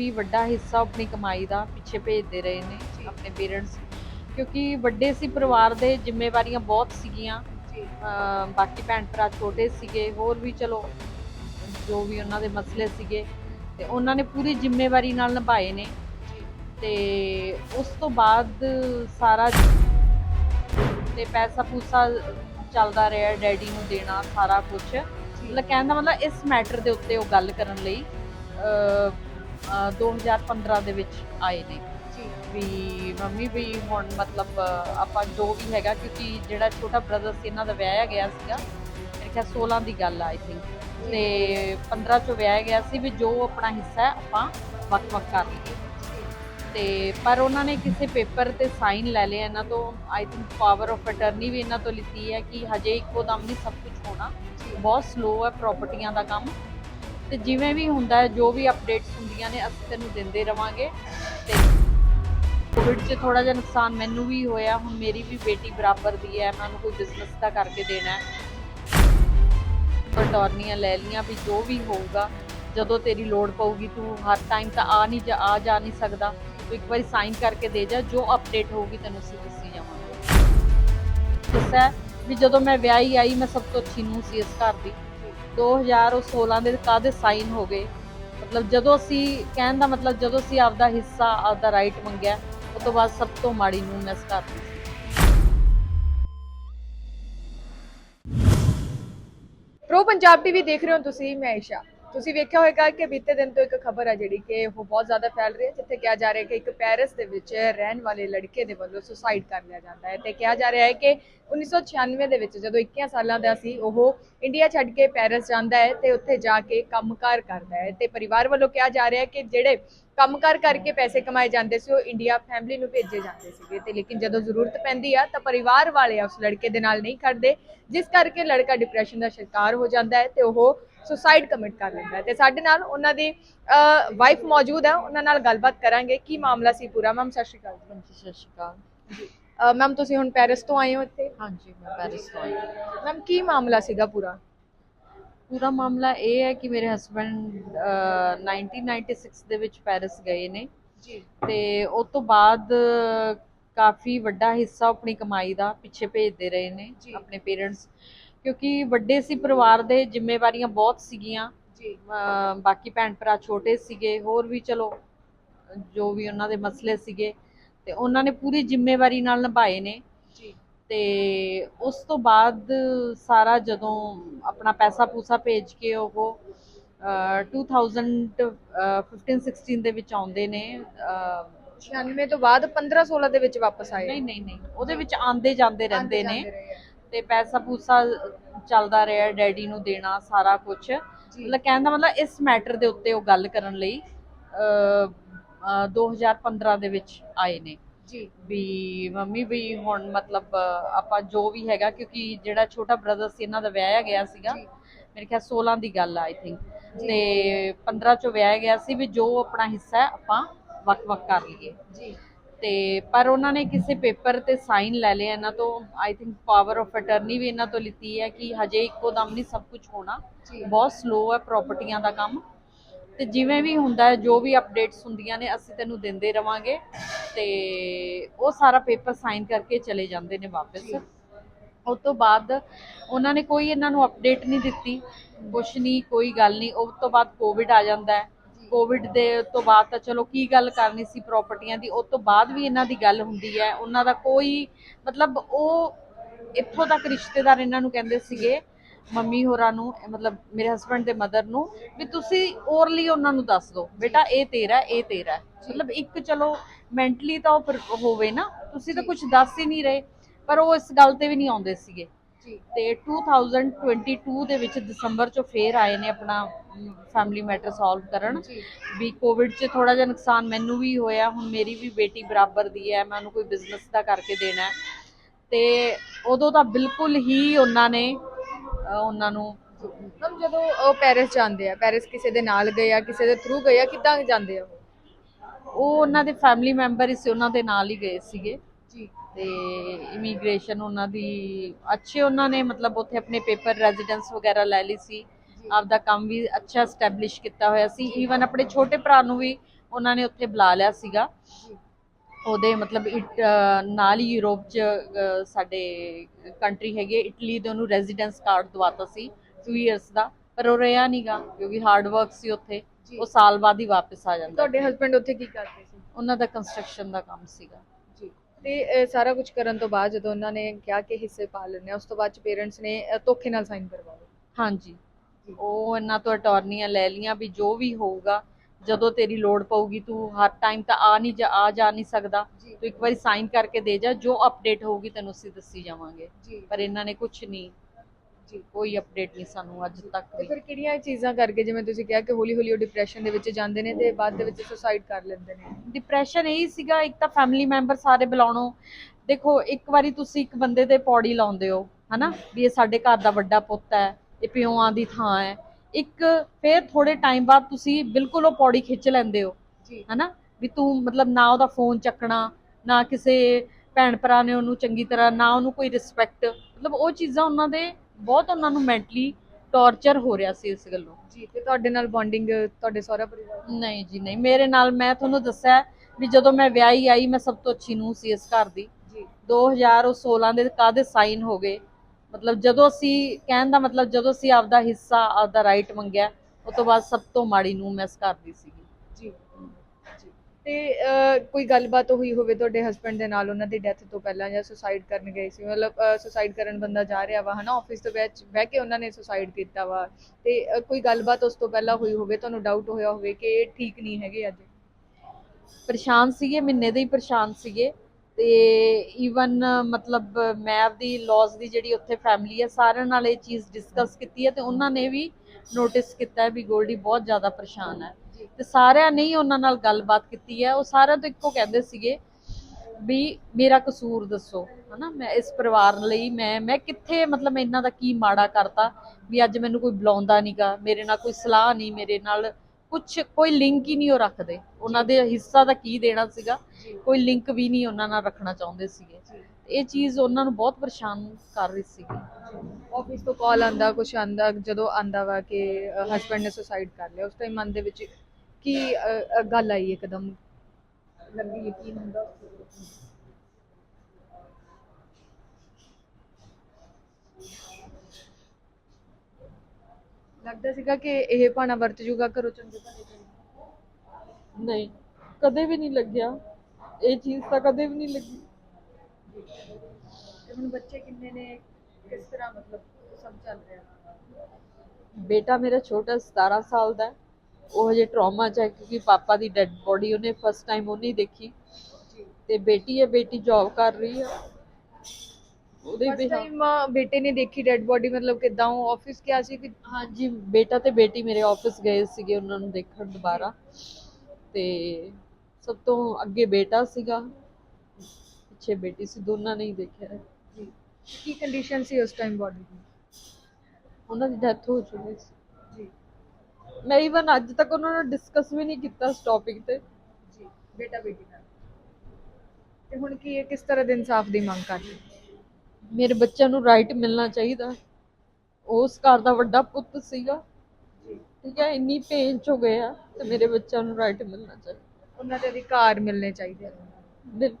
ਕਾਫੀ ਵੱਡਾ ਹਿੱਸਾ ਆਪਣੀ ਕਮਾਈ ਦਾ ਪਿੱਛੇ ਭੇਜਦੇ ਰਹੇ ਨੇ ਆਪਣੇ ਪੇਰੈਂਟਸ। ਕਿਉਂਕਿ ਵੱਡੇ ਸੀ ਪਰਿਵਾਰ ਦੇ ਜ਼ਿੰਮੇਵਾਰੀਆਂ ਬਹੁਤ ਸੀਗੀਆਂ। ਬਾਕੀ ਭੈਣ ਭਰਾ ਛੋਟੇ ਸੀਗੇ ਹੋਰ ਵੀ ਚਲੋ ਜੋ ਵੀ ਉਹਨਾਂ ਦੇ ਮਸਲੇ ਸੀਗੇ ਤੇ ਉਹਨਾਂ ਨੇ ਪੂਰੀ ਜ਼ਿੰਮੇਵਾਰੀ ਨਾਲ ਨਿਭਾਏ ਨੇ। ਤੇ ਉਸ ਤੋਂ ਬਾਅਦ ਸਾਰਾ ਤੇ ਪੈਸਾ ਪੂਸਾ ਚੱਲਦਾ ਰਿਹਾ ਡੈਡੀ ਨੂੰ ਦੇਣਾ ਸਾਰਾ ਕੁਝ ਮਤਲਬ ਕਹਿਣ ਦਾ ਮਤਲਬ ਇਸ ਮੈਟਰ ਦੇ ਉੱਤੇ ਉਹ ਗੱਲ ਕਰਨ ਲਈ 2015 ਦੇ ਵਿੱਚ ਆਏ ਨੇ। ਵੀ ਮੰਮੀ ਵੀ ਹੁਣ ਮਤਲਬ ਆਪਾਂ ਜੋ ਵੀ ਹੈਗਾ ਕਿਉਂਕਿ ਜਿਹੜਾ ਛੋਟਾ ਬ੍ਰਦਰ ਸੀ ਇਹਨਾਂ ਦਾ ਵਿਆਹਿਆ ਗਿਆ ਸੀਗਾ। ਮੇਰੇ ਖਿਆਲ 16 ਦੀ ਗੱਲ ਆਈ ਥਿੰਕ ਤੇ 15 ਚੋਂ ਵਿਆਹਿਆ ਗਿਆ ਸੀ ਵੀ ਜੋ ਆਪਣਾ ਹਿੱਸਾ ਹੈ ਆਪਾਂ ਵੱਖ-ਵੱਖ ਕਰ ਲਈਏ। ਤੇ ਪਰ ਉਹਨਾਂ ਨੇ ਕਿਸੇ ਪੇਪਰ ਤੇ ਸਾਈਨ ਲੈ ਲਿਆ ਇਹਨਾਂ ਤੋਂ। I think power of attorney ਵੀ ਇਹਨਾਂ ਤੋਂ ਲਿੱਤੀ ਹੈ ਕਿ ਹਜੇ ਇੱਕੋ ਦਮ ਨਹੀਂ ਸਭ ਕੁਝ ਹੋਣਾ। ਬਹੁਤ ਸਲੋ ਹੈ ਪ੍ਰਾਪਰਟੀਆਂ ਦਾ ਕੰਮ। ਤੇ ਜਿਵੇਂ ਵੀ ਹੁੰਦਾ, ਜੋ ਵੀ ਅਪਡੇਟਸ ਹੁੰਦੀਆਂ ਨੇ, ਅਸੀਂ ਤੈਨੂੰ ਦਿੰਦੇ ਰਵਾਂਗੇ। ਤੇ ਕੋਵਿਡ 'ਚ ਥੋੜਾ ਜਿਹਾ ਨੁਕਸਾਨ ਮੈਨੂੰ ਵੀ ਹੋਇਆ, ਹੁਣ ਮੇਰੀ ਵੀ ਬੇਟੀ ਬਰਾਬਰ ਦੀ ਹੈ, ਮੈਂ ਉਹਨੂੰ ਕੋਈ ਬਿਜ਼ਨਸ ਦਾ ਕਰਕੇ ਦੇਣਾ ਹੈ। ਅਟਾਰਨੀਆਂ ਲੈ ਲੀਆਂ ਵੀ, ਜੋ ਵੀ ਹੋਊਗਾ, ਜਦੋਂ ਤੇਰੀ ਲੋੜ ਪਊਗੀ, ਤੂੰ ਹਰ ਟਾਈਮ ਤਾਂ ਆ ਨਹੀਂ ਜਾ, ਆ ਜਾ ਨਹੀਂ ਸਕਦਾ। ਤੂੰ ਇੱਕ ਵਾਰੀ ਸਾਈਨ ਕਰਕੇ ਦੇ ਜਾ, ਜੋ ਅਪਡੇਟ ਹੋਊਗੀ, ਤੈਨੂੰ ਅਸੀਂ ਦੱਸੀ ਜਾਵਾਂਗੇ। ਦੱਸਿਆ ਵੀ ਜਦੋਂ ਮੈਂ ਵਿਆਹੀ ਆਈ, ਮੈਂ ਸਭ ਤੋਂ ਅੱਛੀ ਨੂੰ ਸੀ ਇਸ ਘਰ ਦੀ। 2016 ਦੇ ਕਾਦੇ ਸਾਈਨ ਹੋ ਗਏ। ਮਤਲਬ ਜਦੋਂ ਅਸੀਂ, ਕਹਿਣ ਦਾ ਮਤਲਬ ਜਦੋਂ ਅਸੀਂ ਆਪਦਾ ਹਿੱਸਾ, ਆਪਦਾ ਰਾਈਟ ਮੰਗਿਆ, ਉਸ ਤੋਂ ਬਾਅਦ ਸਭ ਤੋਂ ਮਾੜੀ ਨੂੰ ਮੈਂ ਇਸ ਪ੍ਰੋ ਪੰਜਾਬ ਟੀਵੀ ਦੇਖ ਰਹੇ ਹੋ ਤੁਸੀਂ, ਮੈਂ ਈਸ਼ਾ। ਤੁਸੀਂ ਵੇਖਿਆ ਹੋਵੇਗਾ ਕਿ ਬੀਤੇ ਦਿਨ ਤੋਂ ਇੱਕ ਖਬਰ ਹੈ ਜਿਹੜੀ ਕਿ ਉਹ ਬਹੁਤ ਜ਼ਿਆਦਾ ਫੈਲ ਰਹੀ ਹੈ, ਜਿੱਥੇ ਕਿਹਾ ਜਾ ਰਿਹਾ ਹੈ ਕਿ ਇੱਕ ਪੈਰਿਸ ਦੇ ਵਿੱਚ ਰਹਿਣ ਵਾਲੇ ਲੜਕੇ ਦੇ ਵੱਲੋਂ ਸੁਸਾਈਡ ਕਰ ਲਿਆ ਜਾਂਦਾ ਹੈ ਤੇ ਕਿਹਾ ਜਾ ਰਿਹਾ ਹੈ ਕਿ 1996 ਦੇ ਵਿੱਚ ਜਦੋਂ 21 ਸਾਲਾਂ ਦਾ ਸੀ, ਉਹ ਇੰਡੀਆ ਛੱਡ ਕੇ ਪੈਰਿਸ ਜਾਂਦਾ ਹੈ ਤੇ ਉੱਥੇ ਜਾ ਕੇ ਕੰਮਕਾਰ ਕਰਦਾ ਹੈ ਤੇ ਪਰਿਵਾਰ ਵੱਲੋਂ ਕਿਹਾ ਜਾ ਰਿਹਾ ਹੈ ਕਿ ਜਿਹੜੇ ਕੰਮਕਾਰ ਕਰਕੇ ਪੈਸੇ ਕਮਾਏ ਜਾਂਦੇ ਸੀ, ਉਹ ਇੰਡੀਆ ਫੈਮਿਲੀ ਨੂੰ ਭੇਜੇ ਜਾਂਦੇ ਸੀਗੇ ਤੇ ਲੇਕਿਨ ਜਦੋਂ ਜ਼ਰੂਰਤ ਪੈਂਦੀ ਆ ਤਾਂ ਪਰਿਵਾਰ ਵਾਲੇ ਉਸ ਲੜਕੇ ਦੇ ਨਾਲ ਨਹੀਂ ਖੜਦੇ, ਜਿਸ ਕਰਕੇ ਲੜਕਾ ਡਿਪਰੈਸ਼ਨ ਦਾ ਸ਼ਿਕਾਰ ਹੋ ਜਾਂਦਾ ਹੈ ਤੇ ਉਹ ਸੁਸਾਈਡ ਕਮਿਟ ਕਰ ਲੈਂਦਾ ਹੈ। ਤੇ ਸਾਡੇ ਨਾਲ ਉਹਨਾਂ ਦੀ ਵਾਈਫ ਮੌਜੂਦ ਹੈ। ਉਹਨਾਂ ਨਾਲ ਗੱਲਬਾਤ ਕਰਾਂਗੇ। ਕੀ ਮਾਮਲਾ ਸੀ ਪੂਰਾ? ਮੈਮ ਸਤਿ ਸ਼੍ਰੀ ਅਕਾਲ ਹਾਂਜੀ ਸਤਿ ਸ਼੍ਰੀ ਅਕਾਲ। ਜੀ। ਮੈਮ ਤੁਸੀਂ ਹੁਣ ਪੈਰਿਸ ਤੋਂ ਆਏ ਹੋ ਇੱਥੇ? ਹਾਂਜੀ ਮੈਂ ਪੈਰਿਸ ਤੋਂ ਆਈ। ਮੈਮ ਕੀ ਮਾਮਲਾ ਸੀਗਾ ਪੂਰਾ? ਪੂਰਾ ਮਾਮਲਾ ਇਹ ਹੈ ਕਿ ਮੇਰੇ ਹਸਬੰਡ 1996 ਦੇ ਵਿੱਚ ਪੈਰਿਸ ਗਏ ਨੇ। ਜੀ। ਤੇ ਉਸ ਤੋਂ ਬਾਅਦ ਕਾਫੀ ਵੱਡਾ ਹਿੱਸਾ ਆਪਣੀ ਕਮਾਈ ਦਾ ਪਿੱਛੇ ਭੇਜਦੇ ਰਹੇ ਨੇ ਜੀ। ਆਪਣੇ ਪੇਰੈਂਟਸ ਕਿਉਂਕਿ ਵੱਡੇ ਸੀ ਪਰਿਵਾਰ ਦੇ ਜ਼ਿੰਮੇਵਾਰੀਆਂ ਬਹੁਤ ਸੀਗੀਆਂ। ਜੀ। ਬਾਕੀ ਭੈਣ ਭਰਾ ਛੋਟੇ ਸੀਗੇ ਹੋਰ ਵੀ ਚਲੋ ਜੋ ਵੀ ਉਹਨਾਂ ਦੇ ਮਸਲੇ ਸੀਗੇ ਤੇ ਉਹਨਾਂ ਨੇ ਪੂਰੀ ਜ਼ਿੰਮੇਵਾਰੀ ਨਾਲ ਨਿਭਾਏ ਨੇ। ਜੀ। ਤੇ ਉਸ ਤੋਂ ਬਾਅਦ ਸਾਰਾ ਜਦੋਂ ਆਪਣਾ ਪੈਸਾ ਪੂਸਾ ਭੇਜ ਕੇ ਉਹ ਅਹ, 2015-16 ਦੇ ਵਿੱਚ ਆਉਂਦੇ ਨੇ ਅਹ, 96 ਤੋਂ ਬਾਅਦ 15 16 ਦੇ ਵਿੱਚ ਵਾਪਸ ਆਏ। ਨਹੀਂ ਨਹੀਂ ਨਹੀਂ ਉਹਦੇ ਵਿੱਚ ਆਂਦੇ ਜਾਂਦੇ ਰਹਿੰਦੇ ਨੇ। ਤੇ ਪੈਸਾ ਪੂਸਾ ਚੱਲਦਾ ਰਿਹਾ ਡੈਡੀ ਨੂੰ ਦੇਣਾ ਸਾਰਾ ਕੁਝ ਮਤਲਬ ਕਹਿਣ ਦਾ ਮਤਲਬ ਇਸ ਮੈਟਰ ਦੇ ਉੱਤੇ ਉਹ ਗੱਲ ਕਰਨ ਲਈ ਅਹ, ਅਹ, 2015 ਦੇ ਵਿੱਚ ਆਏ ਨੇ। ਜੀ। ਵੀ ਮੰਮੀ ਵੀ ਹੁਣ ਮਤਲਬ ਆਪਾਂ ਜੋ ਵੀ ਹੈਗਾ ਕਿਉਂਕਿ ਜਿਹੜਾ ਛੋਟਾ ਬ੍ਰਦਰ ਸੀ ਇਹਨਾਂ ਦਾ ਵਿਆਹਿਆ ਗਿਆ ਸੀਗਾ। ਮੇਰੇ ਖਿਆਲ 16 ਦੀ ਗੱਲ ਆ ਆਈ ਥਿੰਕ। ਤੇ 15 ਚੋਂ ਵਿਆਹਿਆ ਗਿਆ ਸੀ ਵੀ ਜੋ ਆਪਣਾ ਹਿੱਸਾ ਆਪਾਂ ਵੱਖ-ਵੱਖ ਕਰ ਲਈਏ। ਜੀ। ਤੇ ਪਰ ਉਹਨਾਂ ਨੇ ਕਿਸੇ ਪੇਪਰ ਤੇ ਸਾਈਨ ਲੈ ਲਿਆ ਇਹਨਾਂ ਤੋਂ I think power of attorney ਵੀ ਇਹਨਾਂ ਤੋਂ ਲਿੱਤੀ ਹੈ ਕਿ ਹਜੇ ਇੱਕੋ ਦਮ ਨਹੀਂ ਸਭ ਕੁਝ ਹੋਣਾ। ਬਹੁਤ ਸਲੋ ਹੈ ਪ੍ਰਾਪਰਟੀਆਂ ਦਾ ਕੰਮ। ਤੇ ਜਿਵੇਂ ਵੀ ਹੁੰਦਾ ਹੈ ਜੋ ਵੀ ਅਪਡੇਟਸ ਹੁੰਦੀਆਂ ਨੇ ਅਸੀਂ ਤੈਨੂੰ ਦਿੰਦੇ ਰਵਾਂਗੇ। ਤੇ ਉਹ ਸਾਰਾ ਪੇਪਰ ਸਾਈਨ ਕਰਕੇ ਚਲੇ ਜਾਂਦੇ ਨੇ ਵਾਪਸ। ਉਸ ਤੋਂ ਬਾਅਦ ਉਹਨਾਂ ਨੇ ਕੋਈ ਇਹਨਾਂ ਨੂੰ ਅਪਡੇਟ ਨਹੀਂ ਦਿੱਤੀ। ਕੁਛ ਨਹੀਂ ਕੋਈ ਗੱਲ ਨਹੀਂ। ਉਸ ਤੋਂ ਬਾਅਦ ਕੋਵਿਡ ਆ ਜਾਂਦਾ ਹੈ। ਕੋਵਿਡ ਦੇ ਤੋਂ ਬਾਅਦ ਤਾਂ ਚਲੋ ਕੀ ਗੱਲ ਕਰਨੀ ਸੀ ਪ੍ਰਾਪਰਟੀਆਂ ਦੀ ਉਸ ਤੋਂ ਬਾਅਦ ਵੀ ਇਹਨਾਂ ਦੀ ਗੱਲ ਹੁੰਦੀ ਹੈ। ਉਹਨਾਂ ਦਾ ਕੋਈ ਮਤਲਬ ਉਹ ਇੱਥੋਂ ਤੱਕ ਰਿਸ਼ਤੇਦਾਰ ਇਹਨਾਂ ਨੂੰ ਕਹਿੰਦੇ ਸੀਗੇ ਮੰਮੀ ਹੋਰਾਂ ਨੂੰ ਮਤਲਬ ਮੇਰੇ ਹਸਬੰਡ ਦੇ ਮਦਰ ਨੂੰ ਵੀ ਤੁਸੀਂ ਓਰਲੀ ਉਹਨਾਂ ਨੂੰ ਦੱਸ ਦਿਓ ਬੇਟਾ ਇਹ ਤੇਰਾ ਇਹ ਤੇਰਾ। ਮਤਲਬ ਇੱਕ ਚਲੋ ਮੈਂਟਲੀ ਤਾਂ ਉਹ ਹੋਵੇ ਨਾ ਤੁਸੀਂ ਤਾਂ ਕੁਝ ਦੱਸ ਹੀ ਨਹੀਂ ਰਹੇ ਪਰ ਉਹ ਇਸ ਗੱਲ ਤੇ ਵੀ ਨਹੀਂ ਆਉਂਦੇ ਸੀਗੇ। ਤੇ 2022 ਦੇ ਵਿੱਚ ਦਸੰਬਰ ਚੋਂ ਫੇਰ ਆਏ ਨੇ ਆਪਣਾ ਫੈਮਿਲੀ ਮੈਟਰ ਸੋਲਵ ਕਰਨ। ਵੀ ਕੋਵਿਡ 'ਚ ਥੋੜਾ ਜਿਹਾ ਨੁਕਸਾਨ ਮੈਨੂੰ ਵੀ ਹੋਇਆ ਹੁਣ ਮੇਰੀ ਵੀ ਬੇਟੀ ਬਰਾਬਰ ਦੀ ਹੈ ਮੈਂ ਉਹਨੂੰ ਕੋਈ ਬਿਜ਼ਨਸ ਦਾ ਕਰਕੇ ਦੇਣਾ ਤੇ ਉਦੋਂ ਤਾਂ ਬਿਲਕੁਲ ਹੀ ਉਹਨਾਂ ਨੇ ਉਹਨਾਂ ਨੂੰ ਮੈਮ ਜਦੋਂ ਉਹ ਪੈਰਿਸ ਜਾਂਦੇ ਆ ਪੈਰਿਸ ਕਿਸੇ ਦੇ ਨਾਲ ਗਏ ਆ ਕਿਸੇ ਦੇ ਥਰੂ ਗਏ ਆ ਕਿੱਦਾਂ ਜਾਂਦੇ ਆ ਉਹ? ਉਹ ਉਹਨਾਂ ਦੇ ਫੈਮਿਲੀ ਮੈਂਬਰ ਹੀ ਸੀ ਉਹਨਾਂ ਦੇ ਨਾਲ ਹੀ ਗਏ ਸੀਗੇ। ਜੀ। ਤੇ ਇਮੀਗ੍ਰੇਸ਼ਨ ਉਹਨਾਂ ਦੀ ਅੱਛੇ ਉਹਨਾਂ ਨੇ ਮਤਲਬ ਉੱਥੇ ਆਪਣੇ ਪੇਪਰ ਰੈਜ਼ੀਡੈਂਸ ਵਗੈਰਾ ਲੈ ਲਈ ਸੀ। ਆਪਦਾ ਕੰਮ ਵੀ ਅੱਛਾ ਸਟੈਬਲਿਸ਼ ਕੀਤਾ ਹੋਇਆ ਸੀ। ਈਵਨ ਆਪਣੇ ਛੋਟੇ ਭਰਾ ਨੂੰ ਵੀ ਉਹਨਾਂ ਨੇ ਉੱਥੇ ਬੁਲਾ ਲਿਆ ਸੀਗਾ। ਉਹਦੇ ਮਤਲਬ ਨਾਲ ਹੀ ਯੂਰਪ ਚ ਸਾਡੇ ਕੰਟਰੀ ਹੈਗੀ। ਇਟਲੀ ਦੇ ਉਹਨੂੰ ਰੈਜ਼ੀਡੈਂਸ ਕਾਰਡ ਦਵਾਤਾ ਸੀ 2 ਇਅਰਸ ਦਾ। ਪਰ ਉਹ ਰਿਹਾ ਨਹੀਂਗਾ ਕਿਉਂਕਿ ਹਾਰਡ ਵਰਕ ਸੀ ਉੱਥੇ। ਉਹ ਸਾਲ ਬਾਅਦ ਹੀ ਵਾਪਸ ਆ ਜਾਂਦਾ। ਤੁਹਾਡੇ ਹਸਬੰਡ ਉੱਥੇ ਕੀ ਕਰਦੇ ਸੀ? ਉਹਨਾਂ ਦਾ ਕੰਸਟਰਕਸ਼ਨ ਦਾ ਕੰਮ ਸੀਗਾ। ਤੇ ਸਾਰਾ ਕੁਝ ਕਰਨ ਤੋਂ ਬਾਅਦ ਜਦੋਂ ਉਹਨਾਂ ਨੇ ਕਿਹਾ ਕਿ ਹਿੱਸੇ ਪਾ ਲੈਣੇ ਉਸ ਤੋਂ ਬਾਅਦ ਚ ਪੇਰੈਂਟਸ ਨੇ ਧੋਖੇ ਨਾਲ ਸਾਈਨ ਕਰਵਾਏ ਹਾਂਜੀ। ਉਹ ਇਹਨਾਂ ਤੋਂ ਅਟਾਰਨੀਆਂ ਲੈ ਲੀਆਂ ਵੀ ਜੋ ਵੀ ਹੋਊਗਾ ਜਦੋਂ ਤੇਰੀ ਲੋੜ ਪਊਗੀ ਤੂੰ ਹਰ ਟਾਈਮ ਤਾਂ ਆ ਨਹੀਂ ਜਾ ਆ ਜਾ ਨਹੀਂ ਸਕਦਾ। ਤੂੰ ਇੱਕ ਵਾਰੀ ਸਾਈਨ ਕਰਕੇ ਦੇ ਜਾ ਜੋ ਅਪਡੇਟ ਹੋਊਗੀ ਤੈਨੂੰ ਅਸੀਂ ਦੱਸੀ ਜਾਵਾਂਗੇ। ਪਰ ਇਹਨਾਂ ਨੇ ਕੁਝ ਨਹੀਂ ਜੀ ਕੋਈ ਅਪਡੇਟ ਨਹੀਂ ਸਾਨੂੰ ਅੱਜ ਤੱਕ ਤੇ ਵੀ। ਫਿਰ ਕਿਹੜੀਆਂ ਇਹ ਚੀਜ਼ਾਂ ਕਰਕੇ ਜਿਵੇਂ ਤੁਸੀਂ ਕਿਹਾ ਕਿ ਹੌਲੀ ਹੌਲੀ ਉਹ ਡਿਪਰੈਸ਼ਨ ਦੇ ਵਿੱਚ ਜਾਂਦੇ ਨੇ ਤੇ ਬਾਅਦ ਦੇ ਵਿੱਚ ਸੁਸਾਈਡ ਕਰ ਲੈਂਦੇ ਨੇ? ਡਿਪਰੈਸ਼ਨ ਇਹੀ ਸੀਗਾ ਇੱਕ ਤਾਂ ਫੈਮਿਲੀ ਮੈਂਬਰ ਸਾਰੇ ਬੁਲਾਉਣੋ। ਦੇਖੋ ਇੱਕ ਵਾਰੀ ਤੁਸੀਂ ਇੱਕ ਬੰਦੇ ਤੇ ਪੌੜੀ ਲਾਉਂਦੇ ਹੋ ਹਨਾ? ਵੀ ਇਹ ਸਾਡੇ ਘਰ ਦਾ ਵੱਡਾ ਪੁੱਤ ਹੈ ਇਹ ਪਿਓਾਂ ਦੀ ਥਾਂ ਹੈ। ਇੱਕ ਫਿਰ ਥੋੜੇ ਟਾਈਮ ਬਾਅਦ ਤੁਸੀਂ ਬਿਲਕੁਲ ਉਹ ਪੌੜੀ ਖਿੱਚ ਲੈਂਦੇ ਹੋ ਜੀ। ਹਨਾ? ਵੀ ਤੂੰ ਮਤਲਬ ਨਾ ਉਹਦਾ ਫੋਨ ਚੱਕਣਾ ਨਾ ਕਿਸੇ ਭੈਣ ਭਰਾ ਨੇ ਉਹਨੂੰ ਚੰਗੀ ਤਰ੍ਹਾਂ ਨਾ ਉਹਨੂੰ ਕੋਈ ਰਿਸਪੈਕਟ ਮਤਲਬ ਉਹ ਚੀਜ਼ਾਂ ਉਹਨਾਂ ਦੇ ਬਹੁਤ ਉਹਨਾਂ ਨੂੰ ਮੈਂਟਲੀ ਟੌਰਚਰ ਹੋ ਰਿਹਾ ਸੀ ਇਸ ਗੱਲੋਂ। ਜੀ ਤੇ ਤੁਹਾਡੇ ਨਾਲ ਬੌਂਡਿੰਗ ਤੁਹਾਡੇ ਸਹੁਰਾ ਪਰਿਵਾਰ? ਨਹੀਂ ਜੀ ਨਹੀਂ। ਮੇਰੇ ਨਾਲ ਮੈਂ ਤੁਹਾਨੂੰ ਦੱਸਿਆ ਵੀ ਜਦੋਂ ਮੈਂ ਵਿਆਹੀ ਆਈ ਮੈਂ ਸਭ ਤੋਂ ਅੱਛੀ ਨੂੰ ਸੀ ਇਸ ਘਰ ਦੀ। ਜੀ। 2016 ਦੇ ਕਾਦੇ ਸਾਈਨ ਹੋ ਗਏ? ਮਤਲਬ ਜਦੋਂ ਅਸੀਂ ਕਹਿਣ ਦਾ ਮਤਲਬ ਜਦੋਂ ਅਸੀਂ ਆਪਦਾ ਹਿੱਸਾ ਆਪਦਾ ਰਾਈਟ ਮੰਗਿਆ ਉਸ ਤੋਂ ਬਾਅਦ ਸਭ ਤੋਂ ਮਾੜੀ ਨੂੰ ਮੈਂ ਇਸ ਘਰ ਦੀ ਜੀ ਤੇ ਕੋਈ ਗੱਲਬਾਤ ਹੋਈ ਹੋਵੇ ਤੁਹਾਡੇ ਹਸਬੰਡ ਦੇ ਨਾਲ, ਉਹਨਾਂ ਦੀ ਡੈਥ ਤੋਂ ਪਹਿਲਾਂ ਜਾਂ ਸੁਸਾਈਡ ਕਰਨ ਗਏ ਸੀ? ਮਤਲਬ ਸੁਸਾਈਡ ਕਰਨ ਬੰਦਾ ਜਾ ਰਿਹਾ ਵਾ, ਹਨਾ? ਆਫਿਸ ਦੇ ਵਿੱਚ ਬਹਿ ਕੇ ਉਹਨਾਂ ਨੇ ਸੁਸਾਈਡ ਕੀਤਾ ਵਾ। ਤੇ ਕੋਈ ਗੱਲਬਾਤ ਉਸ ਤੋਂ ਪਹਿਲਾਂ ਹੋਈ ਹੋਵੇ, ਤੁਹਾਨੂੰ ਡਾਊਟ ਹੋਇਆ ਹੋਵੇ ਕਿ ਇਹ ਠੀਕ ਨਹੀਂ ਹੈਗੇ ਅੱਜ? ਪਰੇਸ਼ਾਨ ਸੀਗੇ, ਮਹੀਨੇ ਦੇ ਹੀ ਪਰੇਸ਼ਾਨ ਸੀਗੇ। ਤੇ ਈਵਨ ਮਤਲਬ, ਮੈਂ ਆਪਦੀ ਲੌਸ ਦੀ ਜਿਹੜੀ ਉੱਥੇ ਫੈਮਿਲੀ ਹੈ ਸਾਰਿਆਂ ਨਾਲ ਇਹ ਚੀਜ਼ ਡਿਸਕਸ ਕੀਤੀ ਹੈ ਤੇ ਉਹਨਾਂ ਨੇ ਵੀ ਨੋਟਿਸ ਕੀਤਾ ਵੀ ਗੋਲਡੀ ਬਹੁਤ ਜ਼ਿਆਦਾ ਪਰੇਸ਼ਾਨ ਹੈ ਤੇ ਸਾਰਿਆਂ ਨੇ ਹੀ ਉਹਨਾਂ ਨਾਲ ਗੱਲਬਾਤ ਕੀਤੀ ਹੈ। ਉਹ ਸਾਰਿਆਂ ਤੋਂ ਇੱਕੋ ਕਹਿੰਦੇ ਸੀਗੇ ਵੀ ਮੇਰਾ ਕਸੂਰ ਦੱਸੋ ਹਨਾ? ਮੈਂ ਇਸ ਪਰਿਵਾਰ ਲਈ ਮੈਂ ਮੈਂ ਕਿੱਥੇ ਮਤਲਬ ਮੈਂ ਇਹਨਾਂ ਦਾ ਕੀ ਮਾੜਾ ਕਰਤਾ ਵੀ ਅੱਜ ਮੈਨੂੰ ਕੋਈ ਬੁਲਾਉਂਦਾ ਨਹੀਂਗਾ ਮੇਰੇ ਨਾਲ ਕੋਈ ਸਲਾਹ ਨਹੀਂ ਮੇਰੇ ਨਾਲ ਕੁਝ ਕੋਈ ਲਿੰਕ ਹੀ ਨਹੀਂ ਉਹ ਰੱਖਦੇ। ਉਹਨਾਂ ਦੇ ਹਿੱਸਾ ਦਾ ਕੀ ਦੇਣਾ ਸੀਗਾ ਕੋਈ ਲਿੰਕ ਵੀ ਨਹੀਂ ਉਹਨਾਂ ਨਾਲ ਰੱਖਣਾ ਚਾਹੁੰਦੇ ਸੀਗੇ। ਇਹ ਚੀਜ਼ ਉਹਨਾਂ ਨੂੰ ਬਹੁਤ ਪਰੇਸ਼ਾਨ ਕਰ ਰਹੀ ਸੀਗੀ। ਆਫਿਸ ਤੋਂ ਕਾਲ ਆਂਦਾ ਕੁਝ ਆਂਦਾ ਜਦੋਂ ਆਂਦਾ ਵਾ ਕਿ ਹਸਬੰਡ ਨੇ ਸੁਸਾਈਡ ਕਰ ਲਿਆ ਉਸ ਟਾਈਮ ਮਨ ਦੇ ਵਿੱਚ ਕੀ ਗੱਲ ਆਈ ਇੱਕਦਮ। ਲੱਗੀ ਯਕੀਨ ਹੁੰਦਾ। ਲੱਗਦਾ ਸੀਗਾ ਕਿ ਇਹ ਭਾਣਾ ਵਰਤ ਜੂਗਾ ਘਰੋਂ ਚੰਗੇ ਭਲੇ ਨਹੀਂ ਕਦੇ ਵੀ ਨਹੀਂ ਲੱਗਿਆ। ਇਹ ਚੀਜ਼ ਤਾਂ ਕਦੇ ਵੀ ਨਹੀਂ ਲੱਗੀ। ਤੇ ਹੁਣ ਬੱਚੇ ਕਿੰਨੇ ਨੇ? ਕਿਸ ਤਰ੍ਹਾਂ ਮਤਲਬ ਸਭ ਚੱਲ ਰਿਹਾ? ਬੇਟਾ ਮੇਰਾ ਛੋਟਾ 17 ਸਾਲ ਦਾ ਹੈ। ਉਹ ਹਜੇ ਟਰਾਮਾ ਚ ਹੈ ਕਿਉਂਕਿ ਪਾਪਾ ਦੀ ਡੈੱਡ ਬੋਡੀ ਉਹਨੇ ਫਸਟ ਟਾਈਮ ਉਹਨੇ ਦੇਖੀ। ਤੇ ਬੇਟੀ ਹੈ ਬੇਟੀ ਜੌਬ ਕਰ ਰਹੀ ਹੈ ਉਹਦੇ ਫਸਟ ਟਾਈਮ ਬੇਟੇ ਨੇ ਦੇਖੀ ਡੈੱਡ ਬੋਡੀ ਮਤਲਬ ਕਿਦਾਂ ਉਹ ਆਫਿਸ ਗਿਆ ਸੀ ਕਿ ਹਾਂਜੀ ਬੇਟਾ ਤੇ ਬੇਟੀ ਮੇਰੇ ਆਫਿਸ ਗਏ ਸੀਗੇ ਉਹਨਾਂ ਨੂੰ ਦੇਖਣ ਦੁਬਾਰਾ। ਤੇ ਸਭ ਤੋਂ ਅੱਗੇ ਬੇਟਾ ਸੀਗਾ। ਪਿੱਛੇ ਬੇਟੀ ਸੀ ਦੋਨਾਂ ਨੇ ਹੀ ਦੇਖਿਆ। ਜੀ। ਕੀ ਕੰਡੀਸ਼ਨ ਸੀ ਉਸ ਟਾਈਮ ਬੋਡੀ ਦੀ? ਉਹਨਾਂ ਦੀ ਡੈਥ ਹੋ ਚੁੱਕੀ ਸੀ। ਮੈਂ ਇਵਨ ਅੱਜ ਤੱਕ ਉਹਨਾਂ ਨਾਲ ਡਿਸਕਸ ਵੀ ਨਹੀਂ ਕੀਤਾ ਇਸ ਟੌਪਿਕ ਤੇ। ਜੀ ਬੇਟਾ ਬੇਟੀ ਨਾਲ। ਤੇ ਹੁਣ ਕੀ ਇਹ ਕਿਸ ਤਰ੍ਹਾਂ ਦੇ ਇਨਸਾਫ ਦੀ ਮੰਗ ਕਰ ਰਹੇ ਮੇਰੇ ਬੱਚਿਆਂ ਨੂੰ ਰਾਈਟ ਮਿਲਣਾ ਚਾਹੀਦਾ। ਉਸ ਘਰ ਦਾ ਵੱਡਾ ਪੁੱਤ ਸੀਗਾ। ਠੀਕ ਹੈ ਇੰਨੀ ਪੇਨ ਚ ਹੋ ਗਏ ਆ ਤੇ ਮੇਰੇ ਬੱਚਿਆਂ ਨੂੰ ਰਾਈਟ ਮਿਲਣਾ ਚਾਹੀਦਾ। ਉਹਨਾਂ ਦੇ ਅਧਿਕਾਰ ਮਿਲਣੇ ਚਾਹੀਦੇ ਹਨ ਬਿਲ-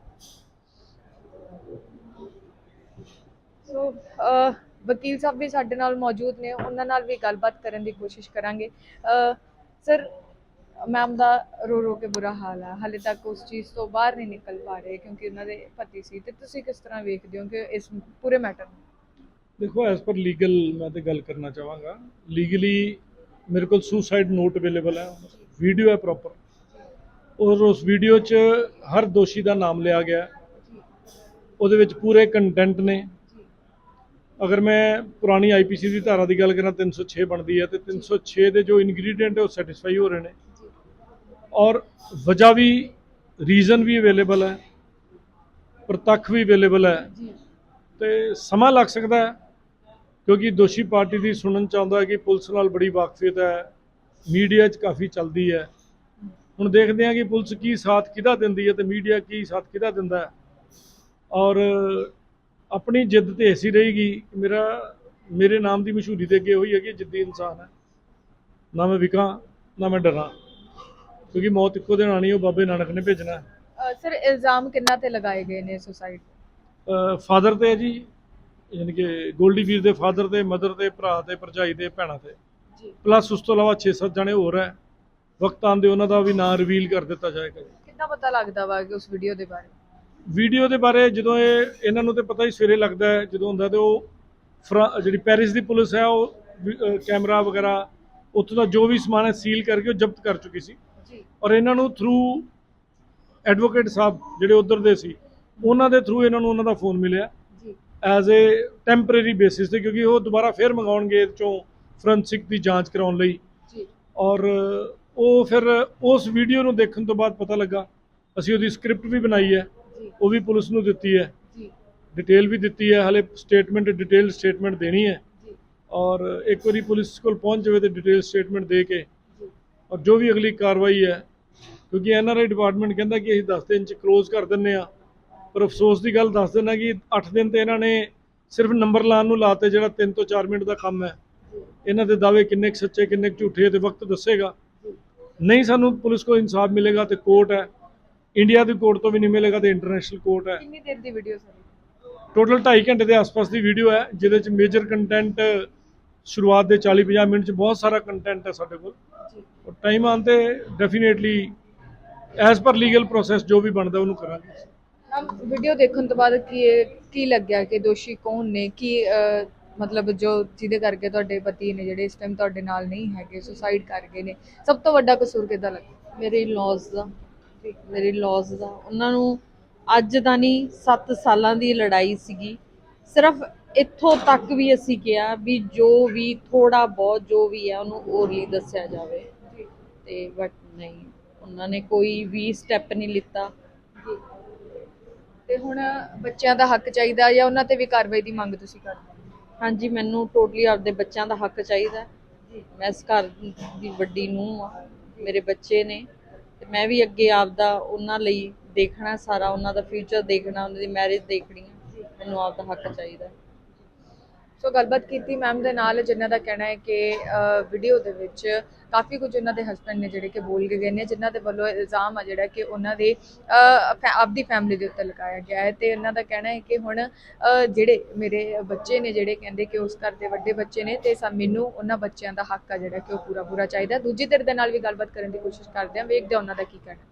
ਸੋ ਅਹ, ਵਕੀਲ ਸਾਹਿਬ ਵੀ ਸਾਡੇ ਨਾਲ ਮੌਜੂਦ ਨੇ ਉਹਨਾਂ ਨਾਲ ਵੀ ਗੱਲਬਾਤ ਕਰਨ ਦੀ ਕੋਸ਼ਿਸ਼ ਕਰਾਂਗੇ। ਅਹ, ਸਰ ਮੈਮ ਦਾ ਰੋ ਰੋ ਕੇ ਬੁਰਾ ਹਾਲ ਹੈ ਹਾਲੇ ਤੱਕ ਉਸ ਚੀਜ਼ ਤੋਂ ਬਾਹਰ ਨਹੀਂ ਨਿਕਲ ਪਾ ਰਹੇ ਕਿਉਂਕਿ ਉਹਨਾਂ ਦੇ ਪਤੀ ਸੀ। ਤੇ ਤੁਸੀਂ ਕਿਸ ਤਰ੍ਹਾਂ ਵੇਖਦੇ ਹੋ ਕਿ ਇਸ ਪੂਰੇ ਮੈਟਰ ਨੂੰ? ਦੇਖੋ ਐਸ ਪਰ ਲੀਗਲ ਮੈਂ ਤੇ ਗੱਲ ਕਰਨਾ ਚਾਹਾਂਗਾ। ਲੀਗਲੀ ਮੇਰੇ ਕੋਲ ਸੁਸਾਈਡ ਨੋਟ ਅਵੇਲੇਬਲ ਹੈ। ਵੀਡੀਓ ਹੈ ਪ੍ਰੋਪਰ ਔਰ ਉਸ ਵੀਡੀਓ 'ਚ ਹਰ ਦੋਸ਼ੀ ਦਾ ਨਾਮ ਲਿਆ ਗਿਆ। ਹੈ। ਉਹਦੇ ਵਿੱਚ ਪੂਰੇ ਕੰਟੈਂਟ ਨੇ। ਅਗਰ ਮੈਂ ਪੁਰਾਣੀ ਆਈਪੀਸੀ ਦੀ ਧਾਰਾ ਦੀ ਗੱਲ ਕਰਾਂ 306 ਬਣਦੀ ਹੈ ਤੇ 306 ਦੇ ਜੋ ਇਨਗਰੀਡੀਐਂਟ ਹੈ ਉਹ ਸੈਟੀਸਫਾਈ ਹੋ ਰਹੇ ਨੇ। ਔਰ ਵਜ੍ਹਾ ਵੀ ਰੀਜ਼ਨ ਵੀ ਅਵੇਲੇਬਲ ਹੈ ਪ੍ਰਤੱਖ ਵੀ ਅਵੇਲੇਬਲ ਹੈ। ਤੇ ਸਮਾਂ ਲੱਗ ਸਕਦਾ ਹੈ ਕਿਉਂਕਿ ਦੋਸ਼ੀ ਪਾਰਟੀ ਦੀ ਸੁਣਨ ਚ ਆਉਂਦਾ ਹੈ ਕਿ ਪੁਲਿਸ ਨਾਲ ਬੜੀ ਵਾਕਫੀਅਤ ਹੈ ਮੀਡੀਆ 'ਚ ਕਾਫੀ ਚੱਲਦੀ ਹੈ। ਹੁਣ ਦੇਖਦੇ ਹਾਂ ਕਿ ਪੁਲਿਸ ਕੀ ਸਾਥ ਕਿਹਦਾ ਦਿੰਦੀ ਹੈ ਤੇ ਮੀਡੀਆ ਕੀ ਸਾਥ ਕਿਹਦਾ ਦਿੰਦਾ ਹੈ। ਔਰ ਆਪਣੀ ਜਿੱਦ ਤੇ ਐਸੀ ਰਹੇਗੀ। ਮੇਰਾ ਮੇਰੇ ਨਾਮ ਦੀ ਮਸ਼ਹੂਰੀ ਦੇ ਅੱਗੇ ਹੋਈ ਹੈ ਕਿ ਜਿੱਦੀ ਇਨਸਾਨ ਹੈ। ਨਾ ਮੈਂ ਵਿਕਾਂ ਨਾ ਮੈਂ ਡਰਾਂ। ਕਿਉਂਕਿ ਮੌਤ ਇੱਕੋ ਦਿਨ ਆਣੀ ਉਹ ਬਾਬੇ ਨਾਨਕ ਨੇ ਭੇਜਣਾ ਸਰ ਇਲਜ਼ਾਮ ਕਿੰਨਾ ਤੇ ਲਗਾਏ ਗਏ ਨੇ ਸੁਸਾਈਡ ਫਾਦਰ ਤੇ ਹੈ ਜੀ ਯਾਨੀ ਕਿ ਗੋਲਡੀ ਵੀਰ ਦੇ ਫਾਦਰ ਤੇ ਮਦਰ ਤੇ ਭਰਾ ਤੇ ਭਰਜਾਈ ਤੇ ਭੈਣਾਂ ਤੇ। ਜੀ। ਪਲੱਸ ਉਸ ਤੋਂ ਇਲਾਵਾ 6-7 ਜਣੇ ਹੋਰ ਹੈ। ਵਕਤ ਆਉਂਦੇ ਉਹਨਾਂ ਦਾ ਵੀ ਨਾਂ ਰਿਵੀਲ ਕਰ ਦਿੱਤਾ ਜਾਏਗਾ ਕਿੰਨਾ ਪਤਾ ਲੱਗਦਾ ਵਾ ਕਿ ਉਸ ਵੀਡੀਓ ਦੇ ਬਾਰੇ? ਵੀਡੀਓ ਦੇ ਬਾਰੇ ਜਦੋਂ ਇਹ ਇਹਨਾਂ ਨੂੰ ਤੇ ਪਤਾ ਹੀ ਸਵੇਰੇ ਲੱਗਦਾ ਹੈ ਜਦੋਂ ਹੁੰਦਾ ਤੇ ਉਹ ਜਿਹੜੀ ਪੈਰਿਸ ਦੀ ਪੁਲਿਸ ਹੈ ਉਹ ਕੈਮਰਾ ਵਗੈਰਾ ਉੱਥੋਂ ਦਾ ਜੋ ਵੀ ਸਮਾਨ ਹੈ ਸੀਲ ਕਰਕੇ ਉਹ ਜ਼ਬਤ ਕਰ ਚੁੱਕੀ ਸੀ। ਔਰ ਇਹਨਾਂ ਨੂੰ ਥਰੂ ਐਡਵੋਕੇਟ ਸਾਹਿਬ ਜਿਹੜੇ ਉਧਰ ਦੇ ਸੀ ਉਹਨਾਂ ਦੇ ਥਰੂ ਇਹਨਾਂ ਨੂੰ ਉਹਨਾਂ ਦਾ ਫੋਨ ਮਿਲਿਆ। ਜੀ। ਐਜ਼ ਅ ਟੈਂਪਰੇਰੀ ਬੇਸਿਸ ਤੇ ਕਿਉਂਕਿ ਉਹ ਦੁਬਾਰਾ ਫੇਰ ਮੰਗਾਉਣਗੇ ਚੋਂ ਫੋਰੈਂਸਿਕ ਦੀ ਜਾਂਚ ਕਰਾਉਣ ਲਈ। ਜੀ। ਔਰ ਉਹ ਫਿਰ ਉਸ ਵੀਡੀਓ ਨੂੰ ਦੇਖਣ ਤੋਂ ਬਾਅਦ ਪਤਾ ਲੱਗਾ ਅਸੀਂ ਉਹਦੀ ਸਕ੍ਰਿਪਟ ਵੀ ਬਣਾਈ ਹੈ। ਉਹ ਵੀ ਪੁਲਿਸ ਨੂੰ ਦਿੱਤੀ ਹੈ। ਜੀ। ਡਿਟੇਲ ਵੀ ਦਿੱਤੀ ਹੈ। ਹਲੇ ਸਟੇਟਮੈਂਟ ਡਿਟੇਲ ਸਟੇਟਮੈਂਟ ਦੇਣੀ ਹੈ। ਜੀ। ਔਰ ਇੱਕ ਵਾਰੀ ਪੁਲਿਸ ਕੋਲ ਪਹੁੰਚ ਜਾਵੇ ਤੇ ਡਿਟੇਲ ਸਟੇਟਮੈਂਟ ਦੇ ਕੇ ਔਰ ਜੋ ਵੀ ਅਗਲੀ ਕਾਰਵਾਈ ਹੈ ਕਿਉਂਕਿ ਐਨਆਰਆਈ ਡਿਪਾਰਟਮੈਂਟ ਕਹਿੰਦਾ ਕਿ ਅਸੀਂ 10 ਦਿਨ ਚ ਕਲੋਜ਼ ਕਰ ਦਿੰਨੇ ਆ ਪਰ ਅਫਸੋਸ ਦੀ ਗੱਲ ਦੱਸ ਦਿੰਨਾ ਕਿ 8 ਦਿਨ ਤੇ ਇਹਨਾਂ ਨੇ ਸਿਰਫ ਨੰਬਰ ਲਾਉਣ ਨੂੰ ਲਾਤੇ ਜਿਹੜਾ 3 ਤੋਂ 4 ਮਿੰਟ ਦਾ ਕੰਮ ਹੈ। ਇਹਨਾਂ ਦੇ ਦਾਅਵੇ ਕਿੰਨੇ ਸੱਚੇ ਕਿੰਨੇ ਝੂਠੇ ਤੇ ਵਕਤ ਦੱਸੇਗਾ। ਨਹੀਂ ਸਾਨੂੰ ਪੁਲਿਸ ਕੋਲ ਇਨਸਾਫ ਮਿਲੇਗਾ ਤੇ ਕੋਰਟ ਹੈ। ਇੰਡੀਆ ਦੀ ਕੋਰਟ ਤੋਂ ਵੀ ਨਹੀਂ ਮਿਲੇਗਾ ਤੇ ਇੰਟਰਨੈਸ਼ਨਲ ਕੋਰਟ ਹੈ। ਕਿੰਨੀ ਦੇਰ ਦੀ ਵੀਡੀਓ ਸਰ? ਟੋਟਲ 2.5 ਘੰਟੇ ਦੇ ਆਸ-ਪਾਸ ਦੀ ਵੀਡੀਓ ਹੈ ਜਿਹਦੇ ਚ ਮੇਜਰ ਕੰਟੈਂਟ ਸ਼ੁਰੂਆਤ ਦੇ 40-50 ਮਿੰਟ ਚ ਬਹੁਤ ਸਾਰਾ ਕੰਟੈਂਟ ਹੈ ਸਾਡੇ ਕੋਲ। ਜੀ। ਔਰ ਟਾਈਮ ਆਉਣ ਤੇ definitely as per legal process ਜੋ ਵੀ ਬਣਦਾ ਉਹਨੂੰ ਕਰਾਂਗੇ। ਮੈਮ ਵੀਡੀਓ ਦੇਖਣ ਤੋਂ ਬਾਅਦ ਕੀ ਕੀ ਲੱਗਿਆ ਕਿ ਦੋਸ਼ੀ ਕੌਣ ਨੇ? ਕੀ ਮਤਲਬ ਜੋ ਜਿਹਦੇ ਕਰਕੇ ਤੁਹਾਡੇ ਪਤੀ ਨੇ ਜਿਹੜੇ ਇਸ ਟਾਈਮ ਤੁਹਾਡੇ ਨਾਲ ਨਹੀਂ ਹੈਗੇ ਸੁਸਾਈਡ ਕਰ ਗਏ ਨੇ? ਸਭ ਤੋਂ ਵੱਡਾ ਕਸੂਰ ਕਿੱਦਾਂ ਲੱਗਾ? ਮੇਰੇ ਲੌਜ਼ ਦਾ। ਮੇਰੇ ਲੌਜ਼ ਦਾ। ਉਹਨਾਂ ਨੂੰ ਅੱਜ ਦਾ ਨਹੀਂ 7 ਸਾਲਾਂ ਦੀ ਲੜਾਈ ਸੀਗੀ। ਸਿਰਫ ਇੱਥੋਂ ਤੱਕ ਵੀ ਅਸੀਂ ਕਿਹਾ ਵੀ ਜੋ ਵੀ ਥੋੜਾ ਬਹੁਤ ਜੋ ਵੀ ਹੈ ਉਹਨੂੰ ਓਰਲੀ ਦੱਸਿਆ ਜਾਵੇ। ਤੇ ਬਟ ਨਹੀਂ ਉਹਨਾਂ ਨੇ ਕੋਈ ਵੀ ਸਟੈਪ ਨਹੀਂ ਲਿੱਤਾ। ਤੇ ਹੁਣ ਬੱਚਿਆਂ ਦਾ ਹੱਕ ਚਾਹੀਦਾ ਜਾਂ ਉਹਨਾਂ ਤੇ ਵੀ ਕਾਰਵਾਈ ਦੀ ਮੰਗ ਤੁਸੀਂ ਕਰਦੇ ਹਾਂਜੀ ਮੈਨੂੰ ਟੋਟਲੀ ਆਪਦੇ ਬੱਚਿਆਂ ਦਾ ਹੱਕ ਚਾਹੀਦਾ। ਜੀ। ਮੈਂ ਇਸ ਘਰ ਦੀ ਵੱਡੀ ਆ ਮੇਰੇ ਬੱਚੇ ਨੇ। ਤੇ ਮੈਂ ਵੀ ਅੱਗੇ ਆਪਦਾ ਉਹਨਾਂ ਲਈ ਦੇਖਣਾ ਸਾਰਾ, ਉਹਨਾਂ ਦਾ ਫਿਊਚਰ ਦੇਖਣਾ, ਉਹਨਾਂ ਦੀ ਮੈਰਿਜ ਦੇਖਣੀ ਆ। ਮੈਨੂੰ ਆਪਦਾ ਹੱਕ ਚਾਹੀਦਾ। ਸੋ ਗੱਲਬਾਤ ਕੀਤੀ ਮੈਮ ਦੇ ਨਾਲ, ਜਿਨ੍ਹਾਂ ਦਾ ਕਹਿਣਾ ਹੈ ਕਿ ਵੀਡੀਓ ਦੇ ਵਿੱਚ ਕਾਫੀ ਕੁਝ ਉਹਨਾਂ ਦੇ ਹਸਬੰਡ ਨੇ ਜਿਹੜੇ ਕਿ ਬੋਲ ਕੇ ਗਏ ਨੇ, ਜਿਨ੍ਹਾਂ ਦੇ ਵੱਲੋਂ ਇਲਜ਼ਾਮ ਆ ਜਿਹੜਾ ਕਿ ਉਹਨਾਂ ਦੇ ਫੈ- ਆਪਦੀ ਫੈਮਿਲੀ ਦੇ ਉੱਤੇ ਲਗਾਇਆ ਗਿਆ ਹੈ ਤੇ ਉਹਨਾਂ ਦਾ ਕਹਿਣਾ ਹੈ ਕਿ ਹੁਣ ਜਿਹੜੇ ਮੇਰੇ ਬੱਚੇ ਨੇ, ਜਿਹੜੇ ਕਹਿੰਦੇ ਕਿ ਉਸ ਘਰ ਦੇ ਵੱਡੇ ਬੱਚੇ ਨੇ, ਤੇ ਸਾ, ਮੈਨੂੰ ਉਹਨਾਂ ਬੱਚਿਆਂ ਦਾ ਹੱਕ ਆ ਜਿਹੜਾ ਕਿ ਉਹ ਪੂਰਾ ਪੂਰਾ ਚਾਹੀਦਾ ਦੂਜੀ ਧਿਰ ਦੇ ਨਾਲ ਵੀ ਗੱਲਬਾਤ ਕਰਨ ਦੀ ਕੋਸ਼ਿਸ਼ ਕਰਦੇ ਹਾਂ, ਵੇਖਦੇ ਹਾਂ ਉਹਨਾਂ ਦਾ ਕੀ ਕਹਿਣਾ।